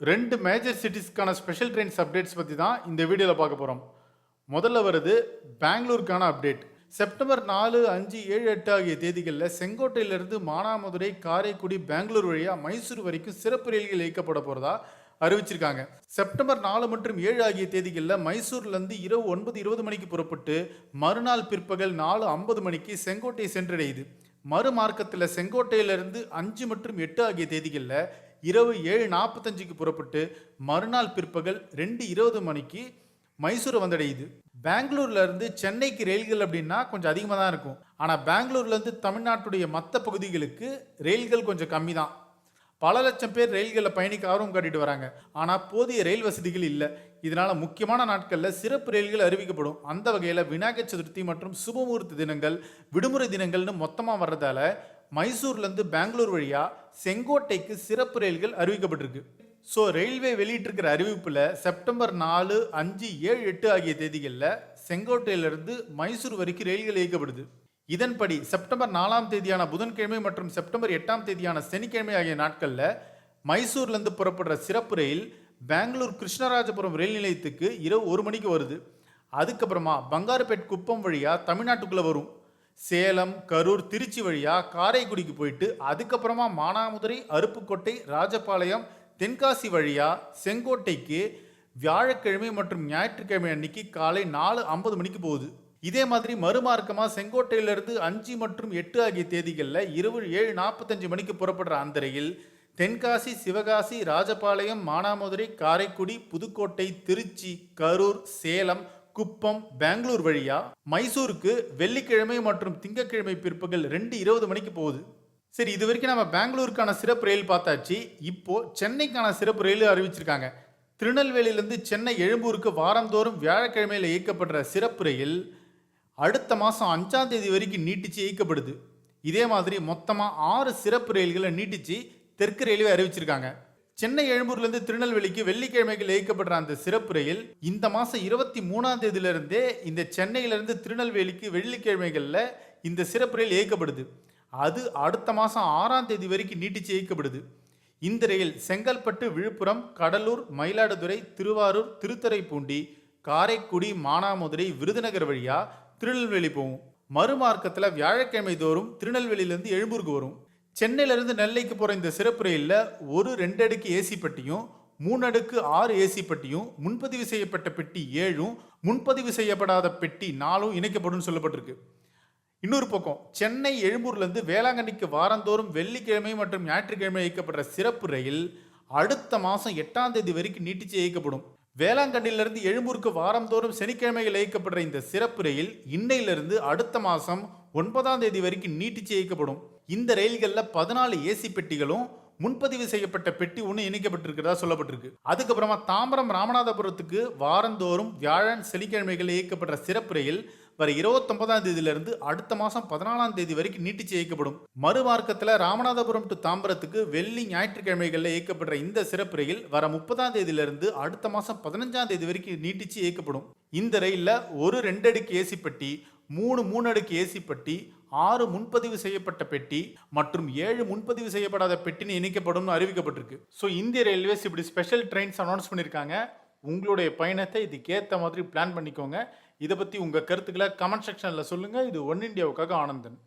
ரெண்டு மேஜர் சிட்டிஸ்க்கான special trains updates பற்றி தான் இந்த வீடியோவில் பார்க்க போகிறோம் முதல்ல வருது பெங்களூருக்கான அப்டேட் செப்டம்பர் நாலு அஞ்சு ஏழு எட்டு ஆகிய தேதிகளில் செங்கோட்டையிலிருந்து மானாமதுரை காரைக்குடி பெங்களூர் வழியாக மைசூர் வரைக்கும் சிறப்பு ரயில்கள் இயக்கப்பட போகிறதா அறிவிச்சிருக்காங்க. செப்டம்பர் நாலு மற்றும் ஏழு ஆகிய தேதிகளில் மைசூர்லேருந்து இரவு ஒன்பது இருபது மணிக்கு புறப்பட்டு மறுநாள் பிற்பகல் நாலு ஐம்பது மணிக்கு செங்கோட்டை சென்றடையுது. மறுமார்க்கத்தில் செங்கோட்டையிலிருந்து அஞ்சு மற்றும் எட்டு ஆகிய தேதிகளில் இரவு ஏழு நாற்பத்தஞ்சுக்கு புறப்பட்டு மறுநாள் பிற்பகல் ரெண்டு இருபது மணிக்கு மைசூரை வந்தடையுது. பெங்களூர்ல இருந்து சென்னைக்கு ரயில்கள் அப்படின்னா கொஞ்சம் அதிகமாக தான் இருக்கும். ஆனால் பெங்களூர்ல இருந்து தமிழ்நாட்டுடைய மற்ற பகுதிகளுக்கு ரயில்கள் கொஞ்சம் கம்மி தான். பல லட்சம் பேர் ரயில்களில் பயணிக்க ஆர்வம் காட்டிட்டு வராங்க. ஆனால் போதிய ரயில் வசதிகள் இல்லை. இதனால முக்கியமான நாட்களில் சிறப்பு ரயில்கள் அறிவிக்கப்படும். அந்த வகையில் விநாயகர் சதுர்த்தி மற்றும் சுபமுகூர்த்த தினங்கள் விடுமுறை தினங்கள்னு மொத்தமாக வர்றதால மைசூர்லேருந்து பெங்களூர் வழியாக செங்கோட்டைக்கு சிறப்பு ரயில்கள் அறிவிக்கப்பட்டிருக்கு. ஸோ ரயில்வே வெளியிட்டிருக்கிற அறிவிப்பில் செப்டம்பர் நாலு அஞ்சு ஏழு எட்டு ஆகிய தேதிகளில் செங்கோட்டையிலிருந்து மைசூர் வரைக்கும் ரயில்கள் இயக்கப்படுது. இதன்படி செப்டம்பர் நாலாம் தேதியான புதன்கிழமை மற்றும் செப்டம்பர் எட்டாம் தேதியான சனிக்கிழமை ஆகிய நாட்களில் மைசூர்லேருந்து புறப்படுற சிறப்பு ரயில் பெங்களூர் கிருஷ்ணராஜபுரம் ரயில் நிலையத்துக்கு இரவு ஒரு மணிக்கு வருது. அதுக்கப்புறமா பங்காரப்பேட் குப்பம் வழியாக தமிழ்நாட்டுக்குள்ளே வரும். சேலம் கரூர் திருச்சி வழியாக காரைக்குடிக்கு போயிட்டு அதுக்கப்புறமா மானாமதுரை அருப்புக்கோட்டை ராஜபாளையம் தென்காசி வழியாக செங்கோட்டைக்கு வியாழக்கிழமை மற்றும் ஞாயிற்றுக்கிழமை அன்னைக்கு காலை நாலு ஐம்பது மணிக்கு போகுது. இதே மாதிரி மறுமார்க்கமாக செங்கோட்டையிலிருந்து அஞ்சு மற்றும் எட்டு ஆகிய தேதிகளில் இரவு ஏழு நாற்பத்தஞ்சு மணிக்கு புறப்படுற அந்த ரயில் தென்காசி சிவகாசி ராஜபாளையம் மானாமதுரை காரைக்குடி புதுக்கோட்டை திருச்சி கரூர் சேலம் குப்பம் பெங்களூர் வழியா? மைசூருக்கு வெள்ளிக்கிழமை மற்றும் திங்கட்கிழமை பிற்பகல் ரெண்டு இருபது மணிக்கு போகுது. சரி இது வரைக்கும் நம்ம பெங்களூருக்கான சிறப்பு ரயில் பார்த்தாச்சு. இப்போ சென்னைக்கான சிறப்பு ரயில் அறிவிச்சிருக்காங்க. திருநெல்வேலியிலேருந்து சென்னை எழும்பூருக்கு வாரந்தோறும் வியாழக்கிழமையில் இயக்கப்படுற சிறப்பு ரயில் அடுத்த மாதம் அஞ்சாம் தேதி வரைக்கும் நீட்டிச்சு இயக்கப்படுது. இதே மாதிரி மொத்தமாக ஆறு சிறப்பு ரயில்களை நீட்டிச்சு தெற்கு ரயில்வே அறிவிச்சிருக்காங்க. சென்னை எழும்பூர்லேருந்து திருநெல்வேலிக்கு வெள்ளிக்கிழமைகள் இயக்கப்படுற அந்த சிறப்பு ரயில் இந்த மாதம் இருபத்தி மூணாம் தேதியிலிருந்தே இந்த சென்னையிலேருந்து திருநெல்வேலிக்கு வெள்ளிக்கிழமைகளில் இந்த சிறப்பு ரயில் இயக்கப்படுது. அது அடுத்த மாதம் ஆறாம் தேதி வரைக்கும் நீட்டிச்சு இயக்கப்படுது. இந்த ரயில் செங்கல்பட்டு விழுப்புரம் கடலூர் மயிலாடுதுறை திருவாரூர் திருத்துறைப்பூண்டி காரைக்குடி மானாமதுரை விருதுநகர் வழியாக திருநெல்வேலி போகும். மறுமார்க்கத்தில் வியாழக்கிழமை தோறும் திருநெல்வேலியிலேருந்து எழும்பூருக்கு வரும். சென்னையிலேருந்து நெல்லைக்கு போகிற இந்த சிறப்பு ரயிலில் ஒரு ரெண்டு அடுக்கு ஏசி பெட்டியும் மூணு அடுக்கு ஆறு ஏசி பெட்டியும் முன்பதிவு செய்யப்பட்ட பெட்டி ஏழும் முன்பதிவு செய்யப்படாத பெட்டி நாலும் இணைக்கப்படும் சொல்லப்பட்டிருக்கு. இன்னொரு பக்கம் சென்னை எழும்பூர்லேருந்து வேளாங்கண்ணிக்கு வாரந்தோறும் வெள்ளிக்கிழமை மற்றும் ஞாயிற்றுக்கிழமை இயக்கப்படுற சிறப்பு ரயில் அடுத்த மாதம் எட்டாம் தேதி வரைக்கும் நீட்டிச்சு இயக்கப்படும். வேளாங்கண்ணிலிருந்து எழும்பூருக்கு வாரந்தோறும் சனிக்கிழமைகள் இயக்கப்படுற இந்த சிறப்பு ரயில் இன்னையிலிருந்து அடுத்த மாதம் ஒன்பதாம் தேதி வரைக்கும் நீட்டிச்சு இயக்கப்படும். இந்த ரயில்களில் பதினாலு ஏசி பெட்டிகளும் முன்பதிவு செய்யப்பட்ட பெட்டி ஒன்று இணைக்கப்பட்டிருக்கிறதா சொல்லப்பட்டிருக்கு. அதுக்கப்புறமா தாம்பரம் ராமநாதபுரத்துக்கு வாரந்தோறும் வியாழன் சனிக்கிழமைகளில் இயக்கப்படுற சிறப்பு ரயில் வர இருபத்தொன்பதாம் தேதியிலிருந்து அடுத்த மாதம் பதினாலாம் தேதி வரைக்கும் நீட்டிச்சு இயக்கப்படும். மறுமார்க்கத்தில் ராமநாதபுரம் டு தாம்பரத்துக்கு வெள்ளி ஞாயிற்றுக்கிழமைகளில் இயக்கப்படுற இந்த சிறப்பு ரயில் வர முப்பதாம் தேதியிலிருந்து அடுத்த மாதம் பதினஞ்சாம் தேதி வரைக்கும் நீட்டிச்சு இயக்கப்படும். இந்த ரயிலில் ஒரு ரெண்டு அடுக்கு ஏசி பெட்டி மூணு மூணு அடுக்கு ஏசி பெட்டி ஆறு முன்பதிவு செய்யப்பட்ட பெட்டி மற்றும் ஏழு முன்பதிவு செய்யப்படாத பெட்டின்னு இணைக்கப்படும் அறிவிக்கப்பட்டிருக்கு. ஸோ இந்திய ரயில்வேஸ் இப்படி ஸ்பெஷல் ட்ரெயின்ஸ் அனௌன்ஸ் பண்ணியிருக்காங்க. உங்களுடைய பயணத்தை இதுக்கேற்ற மாதிரி பிளான் பண்ணிக்கோங்க. இதை பற்றி உங்கள் கருத்துக்களை கமெண்ட் செக்ஷனில் சொல்லுங்கள் இது ஒன் இண்டியாவுக்காக ஆனந்தன்.